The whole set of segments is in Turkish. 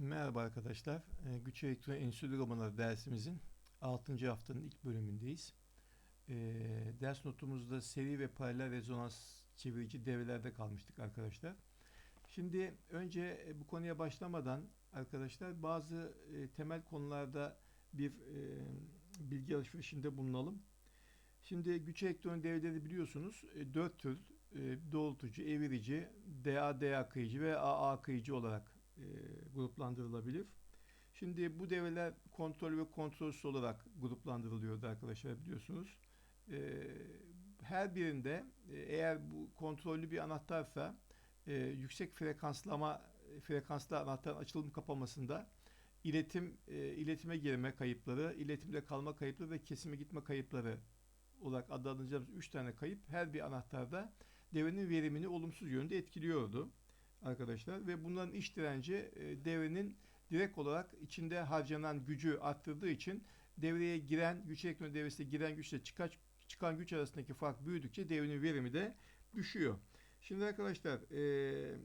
Merhaba arkadaşlar. Ee, Güç Elektron Enstitü Romanları dersimizin 6. haftanın ilk bölümündeyiz. Ee, ders notumuzda seri ve paralel rezonans çevirici devrelerde kalmıştık arkadaşlar. Şimdi önce e, bu konuya başlamadan arkadaşlar bazı e, temel konularda bir e, bilgi alışverişinde bulunalım. Şimdi güç elektronik devreleri biliyorsunuz e, 4 tür doğrultucu, evirici, DA-DA akıyıcı ve AA akıyıcı olarak e, gruplandırılabilir. Şimdi bu devreler kontrol ve kontrolsüz olarak gruplandırılıyordu arkadaşlar biliyorsunuz. E, her birinde e, eğer bu kontrollü bir anahtarsa e, yüksek frekanslama frekanslı anahtarın açılım kapamasında iletim e, iletime girme kayıpları, iletimde kalma kayıpları ve kesime gitme kayıpları olarak adlandıracağımız 3 tane kayıp her bir anahtarda devrenin verimini olumsuz yönde etkiliyordu arkadaşlar ve bunların iş direnci e, devrenin direkt olarak içinde harcanan gücü arttırdığı için devreye giren güç elektronik devresine giren güçle çıkan, çıkan güç arasındaki fark büyüdükçe devrenin verimi de düşüyor. Şimdi arkadaşlar e,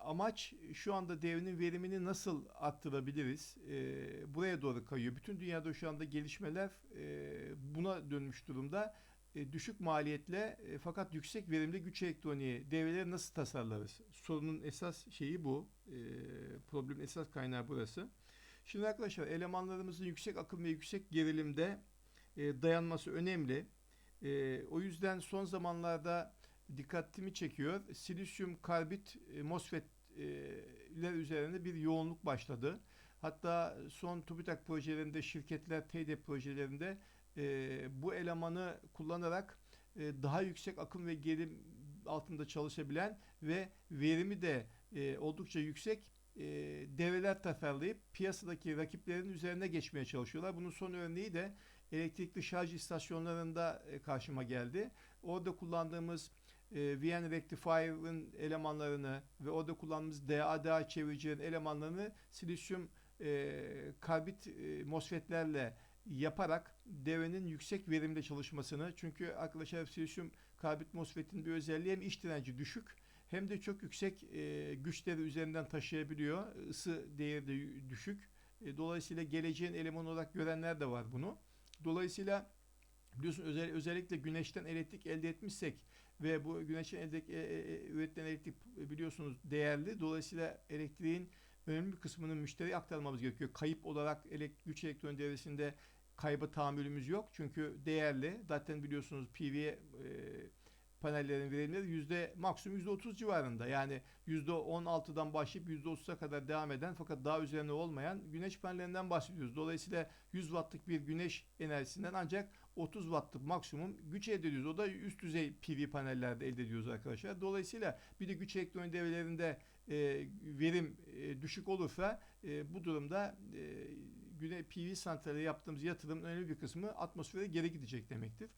amaç şu anda devrenin verimini nasıl arttırabiliriz? E, buraya doğru kayıyor. Bütün dünyada şu anda gelişmeler e, buna dönmüş durumda. E, düşük maliyetle e, fakat yüksek verimli güç elektroniği devreleri nasıl tasarlarız? Sorunun esas şeyi bu. E, problemin esas kaynağı burası. Şimdi arkadaşlar elemanlarımızın yüksek akım ve yüksek gerilimde e, dayanması önemli. E, o yüzden son zamanlarda dikkatimi çekiyor. Silisyum karbit e, MOSFET'ler üzerinde bir yoğunluk başladı. Hatta son TÜBİTAK projelerinde, şirketler, TEDE projelerinde e, bu elemanı kullanarak e, daha yüksek akım ve gerilim altında çalışabilen ve verimi de e, oldukça yüksek e, devreler tasarlayıp piyasadaki rakiplerin üzerine geçmeye çalışıyorlar. Bunun son örneği de elektrikli şarj istasyonlarında e, karşıma geldi. Orada kullandığımız e, VN Rectifier'ın elemanlarını ve orada kullandığımız DA-DA çeviricilerin elemanlarını silisyum e, karbit e, MOSFET'lerle yaparak devrenin yüksek verimde çalışmasını çünkü arkadaşlar silisyum karbit MOSFET'in bir özelliği hem iş direnci düşük hem de çok yüksek e, güçleri üzerinden taşıyabiliyor. Isı değeri de düşük. E, dolayısıyla geleceğin elemanı olarak görenler de var bunu. Dolayısıyla biliyorsun özel, özellikle güneşten elektrik elde etmişsek ve bu güneşten elde e, e, üretilen elektrik biliyorsunuz değerli. Dolayısıyla elektriğin önemli bir kısmını müşteriye aktarmamız gerekiyor. Kayıp olarak elek, güç elektron devresinde kayba tahammülümüz yok. Çünkü değerli. Zaten biliyorsunuz PV e, panellerin verimleri yüzde maksimum yüzde otuz civarında. Yani yüzde on altıdan başlayıp yüzde otuza kadar devam eden fakat daha üzerine olmayan güneş panellerinden bahsediyoruz. Dolayısıyla 100 wattlık bir güneş enerjisinden ancak 30 wattlık maksimum güç elde ediyoruz. O da üst düzey PV panellerde elde ediyoruz arkadaşlar. Dolayısıyla bir de güç elektronik devrelerinde e, verim e, düşük olursa e, bu durumda e, güne PV santrale yaptığımız yatırımın önemli bir kısmı atmosfere geri gidecek demektir.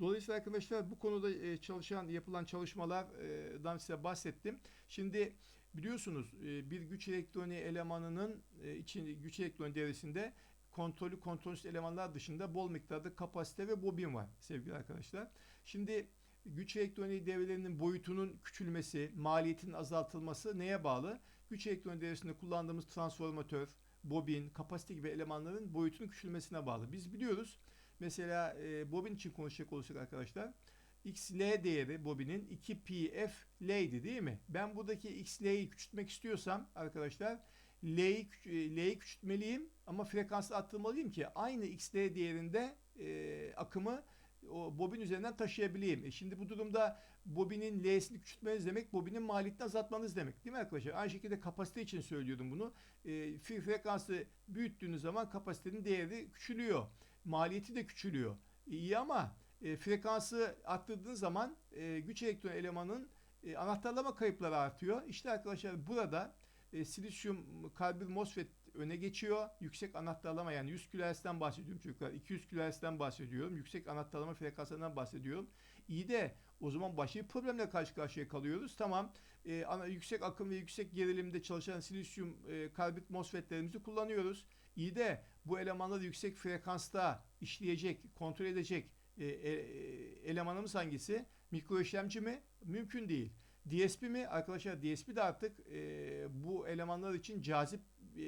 Dolayısıyla arkadaşlar bu konuda e, çalışan yapılan çalışmalardan size bahsettim. Şimdi biliyorsunuz e, bir güç elektroniği elemanının e, için güç elektroniği devresinde kontrolü kontrolsüz elemanlar dışında bol miktarda kapasite ve bobin var sevgili arkadaşlar. Şimdi güç elektroniği devrelerinin boyutunun küçülmesi, maliyetin azaltılması neye bağlı? Güç elektroniği devresinde kullandığımız transformatör, bobin, kapasite gibi elemanların boyutunun küçülmesine bağlı. Biz biliyoruz Mesela e, bobin için konuşacak olursak arkadaşlar XL değeri bobinin 2PF L'ydi değil mi? Ben buradaki XL'yi küçültmek istiyorsam arkadaşlar L'yi L'yi küçültmeliyim ama frekansı arttırmalıyım ki aynı XL değerinde e, akımı o bobin üzerinden taşıyabileyim. E şimdi bu durumda bobinin L'sini küçültmeniz demek bobinin maliyetini azaltmanız demek. Değil mi arkadaşlar? Aynı şekilde kapasite için söylüyordum bunu. E, frekansı büyüttüğünüz zaman kapasitenin değeri küçülüyor. Maliyeti de küçülüyor. İyi ama e, frekansı arttırdığınız zaman e, güç elektron elemanın e, anahtarlama kayıpları artıyor. İşte arkadaşlar burada e, silisyum karbür MOSFET öne geçiyor. Yüksek anahtarlama yani 100 kHz'den bahsediyorum çocuklar. 200 kHz'den bahsediyorum. Yüksek anahtarlama frekanslarından bahsediyorum. İyi de o zaman başka bir problemle karşı karşıya kalıyoruz. Tamam e, ana, yüksek akım ve yüksek gerilimde çalışan silisyum e, karbit MOSFET'lerimizi kullanıyoruz. İyi de bu elemanları yüksek frekansta işleyecek, kontrol edecek e, e, elemanımız hangisi? Mikro işlemci mi? Mümkün değil. DSP mi? Arkadaşlar DSP de artık e, bu elemanlar için cazip e,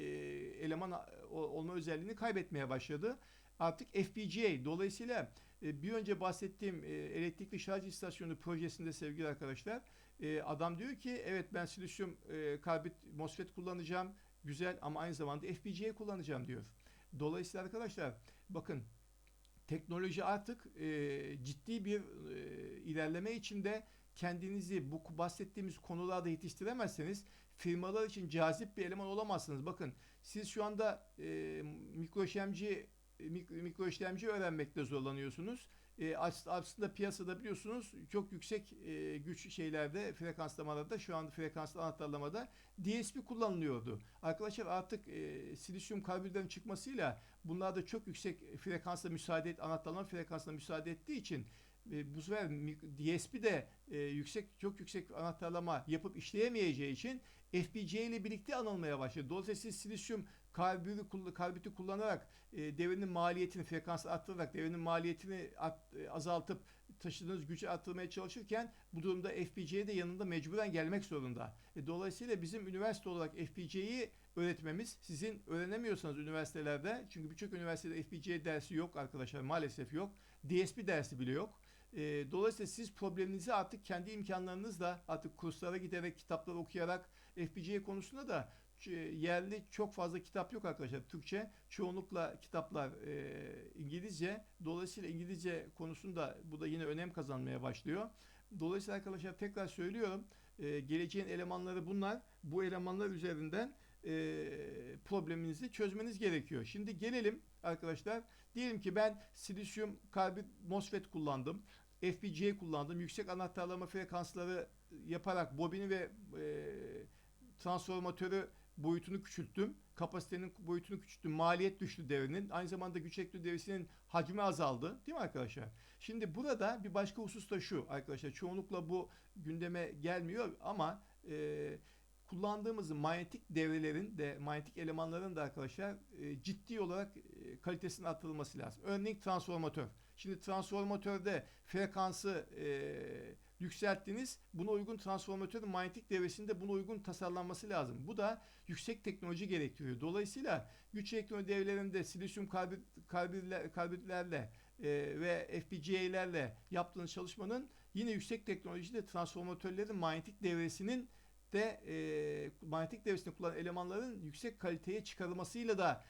eleman o- olma özelliğini kaybetmeye başladı. Artık FPGA dolayısıyla e, bir önce bahsettiğim e, elektrikli şarj istasyonu projesinde sevgili arkadaşlar e, adam diyor ki evet ben silisyum e, karbit MOSFET kullanacağım güzel ama aynı zamanda FPGA kullanacağım diyor. Dolayısıyla arkadaşlar bakın teknoloji artık e, ciddi bir e, ilerleme içinde kendinizi bu bahsettiğimiz konularda yetiştiremezseniz firmalar için cazip bir eleman olamazsınız. Bakın siz şu anda e, mikro işlemci mik- mikro işlemci öğrenmekte zorlanıyorsunuz. E, as- aslında piyasada biliyorsunuz çok yüksek e, güç şeylerde frekanslamalarda şu an frekanslı anahtarlamada DSP kullanılıyordu. Arkadaşlar artık e, silisyum karbürlerin çıkmasıyla bunlar da çok yüksek frekansla müsaade et, anahtarlama frekansına müsaade ettiği için e, bu sefer DSP de e, yüksek çok yüksek anahtarlama yapıp işleyemeyeceği için FPGA ile birlikte anılmaya başladı. Dolayısıyla siz silisyum kull- karbütü kullanarak e, devrinin maliyetini frekansı arttırarak devrinin maliyetini art- e, azaltıp taşıdığınız gücü arttırmaya çalışırken bu durumda FPGA de yanında mecburen gelmek zorunda. E, dolayısıyla bizim üniversite olarak FPGA'yı öğretmemiz sizin öğrenemiyorsanız üniversitelerde çünkü birçok üniversitede FPGA dersi yok arkadaşlar maalesef yok. DSP dersi bile yok. E, dolayısıyla siz probleminizi artık kendi imkanlarınızla artık kurslara giderek kitaplar okuyarak FPGA konusunda da ç- yerli çok fazla kitap yok arkadaşlar. Türkçe çoğunlukla kitaplar e, İngilizce. Dolayısıyla İngilizce konusunda bu da yine önem kazanmaya başlıyor. Dolayısıyla arkadaşlar tekrar söylüyorum. e, geleceğin elemanları bunlar. Bu elemanlar üzerinden e, probleminizi çözmeniz gerekiyor. Şimdi gelelim arkadaşlar. Diyelim ki ben silisyum karbit MOSFET kullandım. FPGA kullandım. Yüksek anahtarlama frekansları yaparak bobini ve e, transformatörü boyutunu küçülttüm. Kapasitenin boyutunu küçülttüm. Maliyet düştü devrinin. Aynı zamanda güç ekli devresinin hacmi azaldı. Değil mi arkadaşlar? Şimdi burada bir başka husus da şu arkadaşlar. Çoğunlukla bu gündeme gelmiyor ama e, kullandığımız manyetik devrelerin de manyetik elemanların da arkadaşlar e, ciddi olarak e, kalitesinin artırılması lazım. Örneğin transformatör. Şimdi transformatörde frekansı e, yükselttiniz. Buna uygun transformatörün manyetik devresinde buna uygun tasarlanması lazım. Bu da yüksek teknoloji gerektiriyor. Dolayısıyla güç elektronik devrelerinde silisyum karbit, karbitler, karbitlerle e, ve FPGA'lerle yaptığınız çalışmanın yine yüksek teknolojide transformatörlerin manyetik devresinin de e, manyetik devresinde kullanılan elemanların yüksek kaliteye çıkarılmasıyla da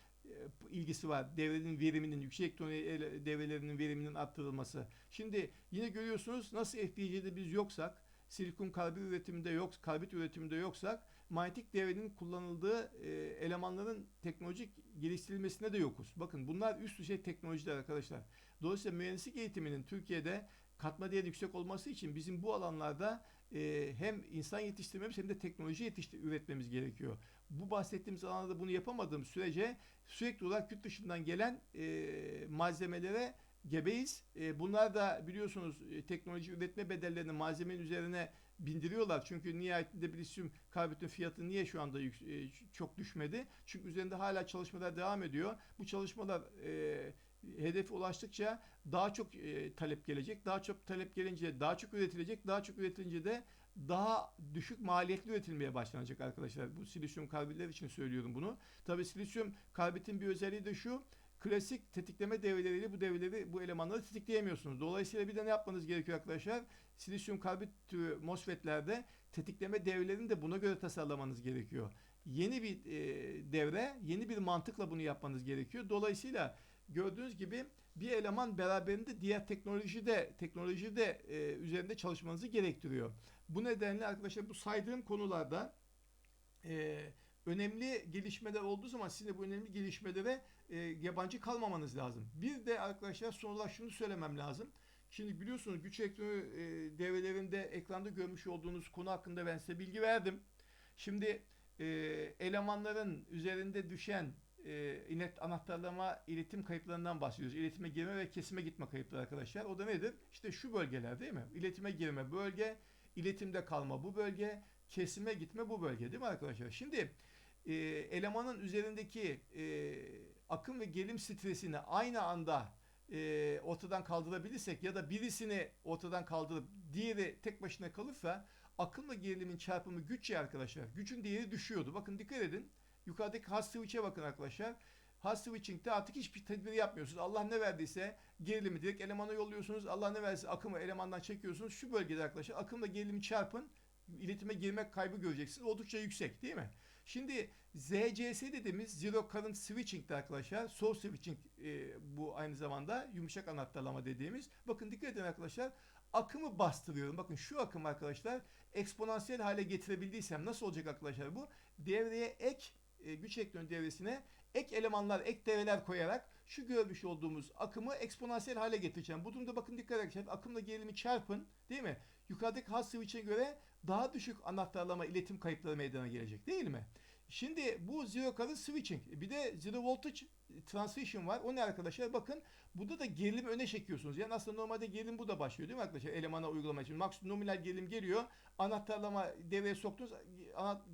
ilgisi var. Devrenin veriminin, yüksek ele- devrelerinin veriminin arttırılması. Şimdi yine görüyorsunuz nasıl FPGA'de biz yoksak, silikon karbit üretiminde yok, karbit üretiminde yoksak, manyetik devrenin kullanıldığı e, elemanların teknolojik geliştirilmesine de yokuz. Bakın bunlar üst düzey teknolojiler arkadaşlar. Dolayısıyla mühendislik eğitiminin Türkiye'de katma değeri yüksek olması için bizim bu alanlarda e, hem insan yetiştirmemiz hem de teknoloji yetiştir üretmemiz gerekiyor. Bu bahsettiğimiz alanda bunu yapamadığım sürece sürekli olarak yurt dışından gelen e, malzemelere gebeyiz. E, bunlar da biliyorsunuz e, teknoloji üretme bedellerini malzemenin üzerine bindiriyorlar. Çünkü nihayetinde bilisyum karbitin fiyatı niye şu anda yük- e, çok düşmedi? Çünkü üzerinde hala çalışmalar devam ediyor. Bu çalışmalar e, hedefe ulaştıkça daha çok e, talep gelecek. Daha çok talep gelince daha çok üretilecek. Daha çok üretilince de daha düşük maliyetli üretilmeye başlanacak arkadaşlar. Bu silisyum karbitler için söylüyorum bunu. Tabii silisyum karbitin bir özelliği de şu. Klasik tetikleme devreleriyle bu devreleri, bu elemanları tetikleyemiyorsunuz. Dolayısıyla bir de ne yapmanız gerekiyor arkadaşlar? Silisyum karbit türü MOSFET'lerde tetikleme devrelerini de buna göre tasarlamanız gerekiyor. Yeni bir e, devre, yeni bir mantıkla bunu yapmanız gerekiyor. Dolayısıyla gördüğünüz gibi bir eleman beraberinde diğer teknolojide teknolojide e, üzerinde çalışmanızı gerektiriyor. Bu nedenle arkadaşlar bu saydığım konularda e, önemli gelişmeler olduğu zaman sizin de bu önemli gelişmelere e, yabancı kalmamanız lazım. Bir de arkadaşlar son olarak şunu söylemem lazım. Şimdi biliyorsunuz güç elektronu e, devrelerinde ekranda görmüş olduğunuz konu hakkında ben size bilgi verdim. Şimdi e, elemanların üzerinde düşen e, inet anahtarlama iletim kayıplarından bahsediyoruz. İletime girme ve kesime gitme kayıpları arkadaşlar. O da nedir? İşte şu bölgeler değil mi? İletime girme bölge, iletimde kalma bu bölge, kesime gitme bu bölge değil mi arkadaşlar? Şimdi e, elemanın üzerindeki e, akım ve gelim stresini aynı anda e, ortadan kaldırabilirsek ya da birisini ortadan kaldırıp diğeri tek başına kalırsa akımla gerilimin çarpımı güç ya arkadaşlar. Gücün değeri düşüyordu. Bakın dikkat edin. Yukarıdaki hot switch'e bakın arkadaşlar. Hot switching'de artık hiçbir tedbir yapmıyorsunuz. Allah ne verdiyse gerilimi direkt elemana yolluyorsunuz. Allah ne verdiyse akımı elemandan çekiyorsunuz. Şu bölgede arkadaşlar akımla gerilimi çarpın. iletime girmek kaybı göreceksiniz. Oldukça yüksek değil mi? Şimdi ZCS dediğimiz Zero Current Switching'de arkadaşlar. Source Switching e, bu aynı zamanda yumuşak anahtarlama dediğimiz. Bakın dikkat edin arkadaşlar. Akımı bastırıyorum. Bakın şu akım arkadaşlar eksponansiyel hale getirebildiysem nasıl olacak arkadaşlar bu? Devreye ek e, güç ekliyorum devresine ek elemanlar, ek devreler koyarak şu görmüş olduğumuz akımı eksponansiyel hale getireceğim. Bu durumda bakın dikkat edin. Akımla gerilimi çarpın değil mi? Yukarıdaki hot switch'e göre daha düşük anahtarlama iletim kayıpları meydana gelecek değil mi? Şimdi bu zero current switching. Bir de zero voltage transition var. O ne arkadaşlar? Bakın burada da gerilimi öne çekiyorsunuz. Yani aslında normalde gerilim bu da başlıyor değil mi arkadaşlar? Elemana uygulama için. Maksimum nominal gerilim geliyor. Anahtarlama devreye soktunuz.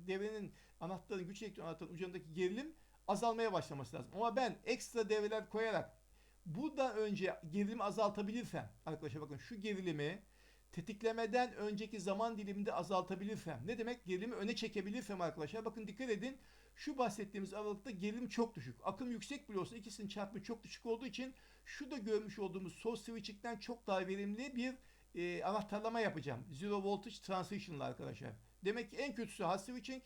Devrenin anahtarın güç elektron anahtarın ucundaki gerilim azalmaya başlaması lazım. Ama ben ekstra devreler koyarak buradan önce gerilimi azaltabilirsem arkadaşlar bakın şu gerilimi tetiklemeden önceki zaman diliminde azaltabilirsem ne demek gerilimi öne çekebilirsem arkadaşlar bakın dikkat edin şu bahsettiğimiz aralıkta gerilim çok düşük. Akım yüksek bile olsa ikisinin çarpımı çok düşük olduğu için şu da görmüş olduğumuz source switching'den çok daha verimli bir e, anahtarlama yapacağım. Zero voltage transition'la arkadaşlar. Demek ki en kötüsü hot switching,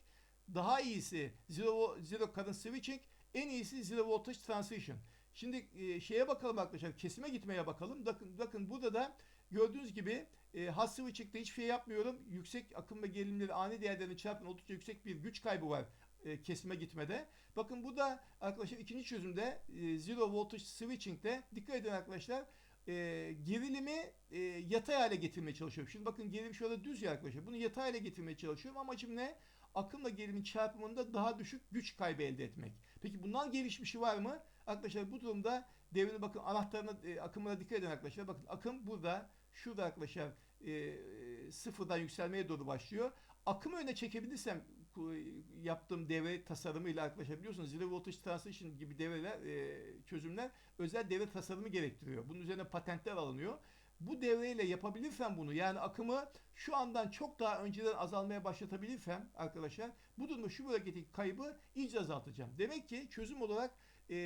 daha iyisi zero, zero current switching, en iyisi zero voltage transition. Şimdi e, şeye bakalım arkadaşlar, kesime gitmeye bakalım. Bakın, bakın burada da gördüğünüz gibi e, hot switching'de hiçbir şey yapmıyorum. Yüksek akım ve gerilimleri ani değerlerini çarpın oldukça yüksek bir güç kaybı var e, kesime gitmede. Bakın bu da arkadaşlar ikinci çözümde e, zero voltage switching'de dikkat edin arkadaşlar e, gerilimi e, yatay hale getirmeye çalışıyorum. Şimdi bakın gerilim şöyle düz ya arkadaşlar. Bunu yatay hale getirmeye çalışıyorum. Amacım ne? Akımla gerilimin çarpımında daha düşük güç kaybı elde etmek. Peki bundan gelişmişi var mı? Arkadaşlar bu durumda devrini bakın anahtarına e, akımına dikkat edin arkadaşlar. Bakın akım burada şurada arkadaşlar e, sıfırdan yükselmeye doğru başlıyor. Akımı öne çekebilirsem yaptığım devre tasarımıyla arkadaşlar biliyorsunuz zero voltage transition gibi devreler e, çözümler özel devre tasarımı gerektiriyor. Bunun üzerine patentler alınıyor. Bu devreyle yapabilirsem bunu yani akımı şu andan çok daha önceden azalmaya başlatabilirsem arkadaşlar bu durumda şu bölgedeki kaybı iyice azaltacağım. Demek ki çözüm olarak e,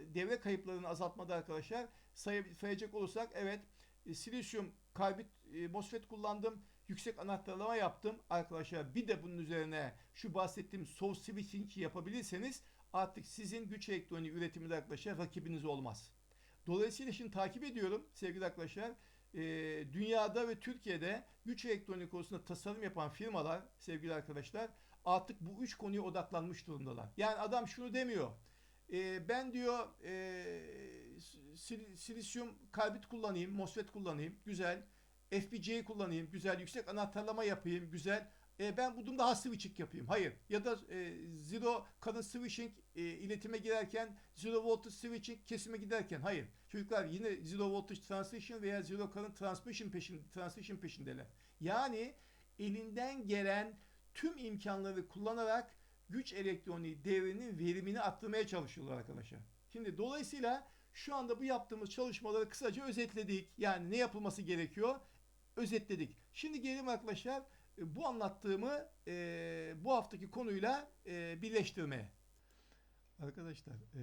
devre kayıplarını azaltmada arkadaşlar say sayacak olursak evet e, silisyum karbit e, MOSFET kullandım yüksek anahtarlama yaptım arkadaşlar. Bir de bunun üzerine şu bahsettiğim source switching yapabilirseniz artık sizin güç elektroniği üretiminde arkadaşlar rakibiniz olmaz. Dolayısıyla şimdi takip ediyorum sevgili arkadaşlar. E, dünyada ve Türkiye'de güç elektronik konusunda tasarım yapan firmalar sevgili arkadaşlar artık bu üç konuya odaklanmış durumdalar. Yani adam şunu demiyor. E, ben diyor e, silisyum karbit kullanayım, MOSFET kullanayım. Güzel. FPGA kullanayım, güzel yüksek anahtarlama yapayım, güzel. E, ben bu durumda hard switching yapayım. Hayır. Ya da e, zero current switching e, iletime girerken zero voltage switching kesime giderken. Hayır. Çocuklar yine zero voltage transition veya zero current transmission peşin, transition peşindeler. Yani elinden gelen tüm imkanları kullanarak güç elektroniği devrinin verimini arttırmaya çalışıyorlar arkadaşlar. Şimdi dolayısıyla şu anda bu yaptığımız çalışmaları kısaca özetledik. Yani ne yapılması gerekiyor? özetledik. Şimdi gelelim arkadaşlar bu anlattığımı e, bu haftaki konuyla e, birleştirmeye. Arkadaşlar e,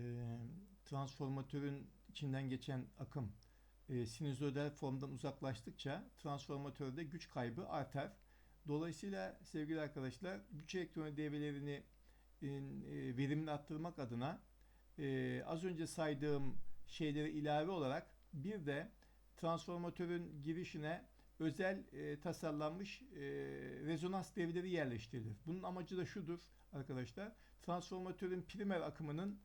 transformatörün içinden geçen akım e, sinüzoidal formdan uzaklaştıkça transformatörde güç kaybı artar. Dolayısıyla sevgili arkadaşlar güç elektronik devrelerini e, verimini arttırmak adına e, az önce saydığım şeyleri ilave olarak bir de transformatörün girişine özel e, tasarlanmış e, rezonans devreleri yerleştirilir. Bunun amacı da şudur arkadaşlar. Transformatörün primer akımının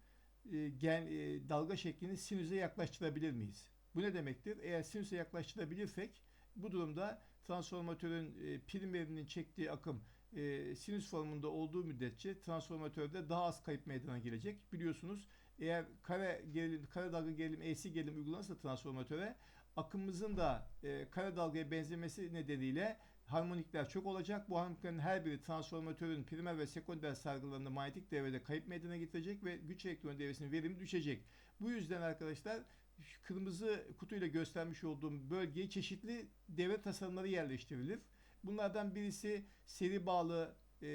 e, gen, e, dalga şeklini sinüse yaklaştırabilir miyiz? Bu ne demektir? Eğer sinüse yaklaştırabilirsek bu durumda transformatörün e, primerinin çektiği akım e, sinüs formunda olduğu müddetçe transformatörde daha az kayıp meydana gelecek. Biliyorsunuz eğer kare gerilim, kare dalga gerilim, AC gerilim uygulanırsa transformatöre akımımızın da e, kara dalgaya benzemesi nedeniyle harmonikler çok olacak. Bu harmoniklerin her biri transformatörün primer ve sekonder sargılarında manyetik devrede kayıp meydana getirecek ve güç elektron devresinin verimi düşecek. Bu yüzden arkadaşlar kırmızı kutuyla göstermiş olduğum bölgeye çeşitli devre tasarımları yerleştirilir. Bunlardan birisi seri bağlı e,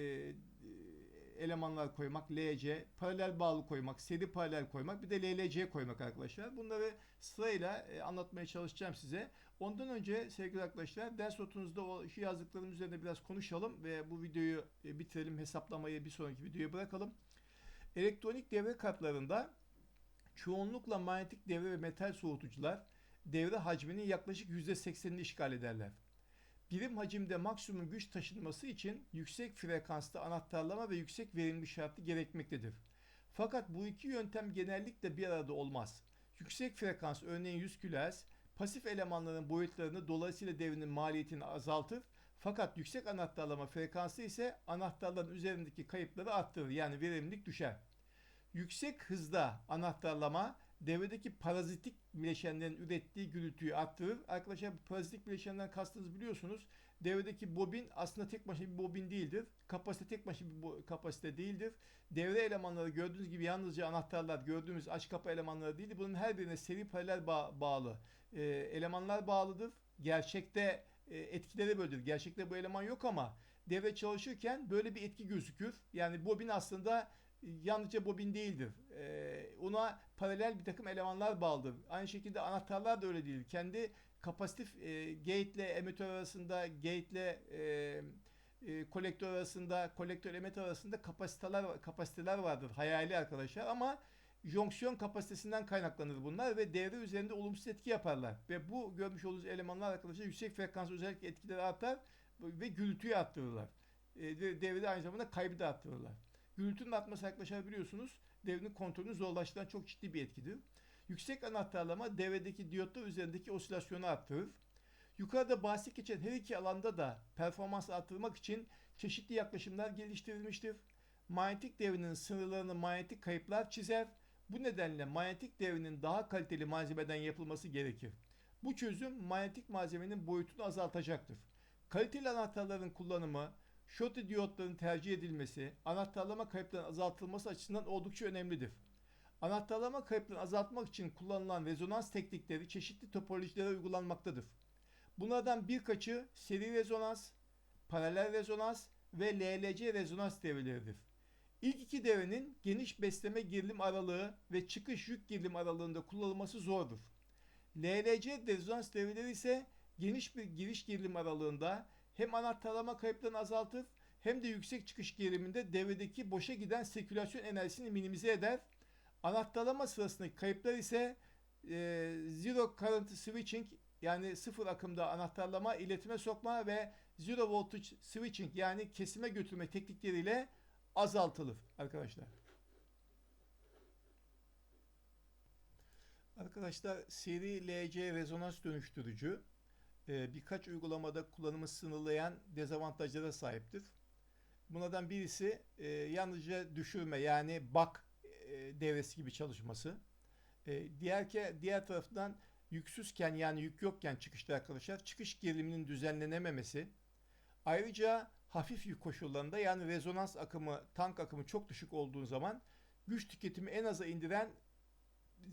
elemanlar koymak, LC, paralel bağlı koymak, seri paralel koymak, bir de LLC koymak arkadaşlar. Bunları sırayla e, anlatmaya çalışacağım size. Ondan önce sevgili arkadaşlar ders notunuzda o şu yazdıklarım üzerine biraz konuşalım ve bu videoyu e, bitirelim. Hesaplamayı bir sonraki videoya bırakalım. Elektronik devre kartlarında çoğunlukla manyetik devre ve metal soğutucular devre hacminin yaklaşık %80'ini işgal ederler. Birim hacimde maksimum güç taşınması için yüksek frekansta anahtarlama ve yüksek verimli şartı gerekmektedir. Fakat bu iki yöntem genellikle bir arada olmaz. Yüksek frekans örneğin 100 kHz pasif elemanların boyutlarını dolayısıyla devrinin maliyetini azaltır. Fakat yüksek anahtarlama frekansı ise anahtarların üzerindeki kayıpları arttırır yani verimlilik düşer. Yüksek hızda anahtarlama devredeki parazitik bileşenlerin ürettiği gürültüyü arttırır. Arkadaşlar bu parazitik bileşenden kastınız biliyorsunuz. Devredeki bobin aslında tek başına bir bobin değildir. Kapasite tek başına bir kapasite değildir. Devre elemanları gördüğünüz gibi yalnızca anahtarlar gördüğümüz aç kapa elemanları değil. Bunun her birine seri paralel bağ- bağlı e, elemanlar bağlıdır. Gerçekte e, etkileri böyledir. Gerçekte bu eleman yok ama devre çalışırken böyle bir etki gözükür. Yani bobin aslında yalnızca bobin değildir. Ee, ona paralel bir takım elemanlar bağlıdır. Aynı şekilde anahtarlar da öyle değil. Kendi kapasitif e, gate ile emitör arasında, gate ile e, e, kolektör arasında, kolektör emitter arasında kapasiteler kapasiteler vardır. Hayali arkadaşlar ama jonksiyon kapasitesinden kaynaklanır bunlar ve devre üzerinde olumsuz etki yaparlar. Ve bu görmüş olduğunuz elemanlar arkadaşlar yüksek frekans özellikle etkileri artar ve gürültüyü arttırırlar. E, ve devrede aynı zamanda kaybı da arttırırlar. Gürültünün artması arkadaşlar biliyorsunuz devrenin kontrolünü zorlaştıran çok ciddi bir etkidir. Yüksek anahtarlama devredeki diyotlar üzerindeki osilasyonu arttırır. Yukarıda bahsi geçen her iki alanda da performans arttırmak için çeşitli yaklaşımlar geliştirilmiştir. Manyetik devrenin sınırlarını manyetik kayıplar çizer. Bu nedenle manyetik devrenin daha kaliteli malzemeden yapılması gerekir. Bu çözüm manyetik malzemenin boyutunu azaltacaktır. Kaliteli anahtarların kullanımı, Schottky diyotların tercih edilmesi, anahtarlama kayıplarının azaltılması açısından oldukça önemlidir. Anahtarlama kayıplarını azaltmak için kullanılan rezonans teknikleri çeşitli topolojilere uygulanmaktadır. Bunlardan birkaçı seri rezonans, paralel rezonans ve LLC rezonans devreleridir. İlk iki devrenin geniş besleme gerilim aralığı ve çıkış yük gerilim aralığında kullanılması zordur. LLC rezonans devreleri ise geniş bir giriş gerilim aralığında hem anahtarlama kayıplarını azaltır hem de yüksek çıkış geriliminde devredeki boşa giden sirkülasyon enerjisini minimize eder. Anahtarlama sırasındaki kayıplar ise e, zero current switching yani sıfır akımda anahtarlama, iletime sokma ve zero voltage switching yani kesime götürme teknikleriyle azaltılır arkadaşlar. Arkadaşlar seri LC rezonans dönüştürücü e, birkaç uygulamada kullanımı sınırlayan dezavantajlara sahiptir. Bunlardan birisi e, yalnızca düşürme yani bak e, devresi gibi çalışması. Diğer ke, diğer taraftan yüksüzken yani yük yokken çıkışta arkadaşlar çıkış geriliminin düzenlenememesi. Ayrıca hafif yük koşullarında yani rezonans akımı, tank akımı çok düşük olduğu zaman güç tüketimi en aza indiren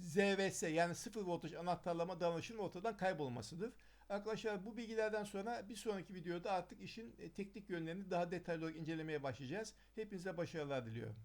ZVS yani sıfır voltaj anahtarlama davranışının ortadan kaybolmasıdır. Arkadaşlar bu bilgilerden sonra bir sonraki videoda artık işin e, teknik yönlerini daha detaylı olarak incelemeye başlayacağız. Hepinize başarılar diliyorum.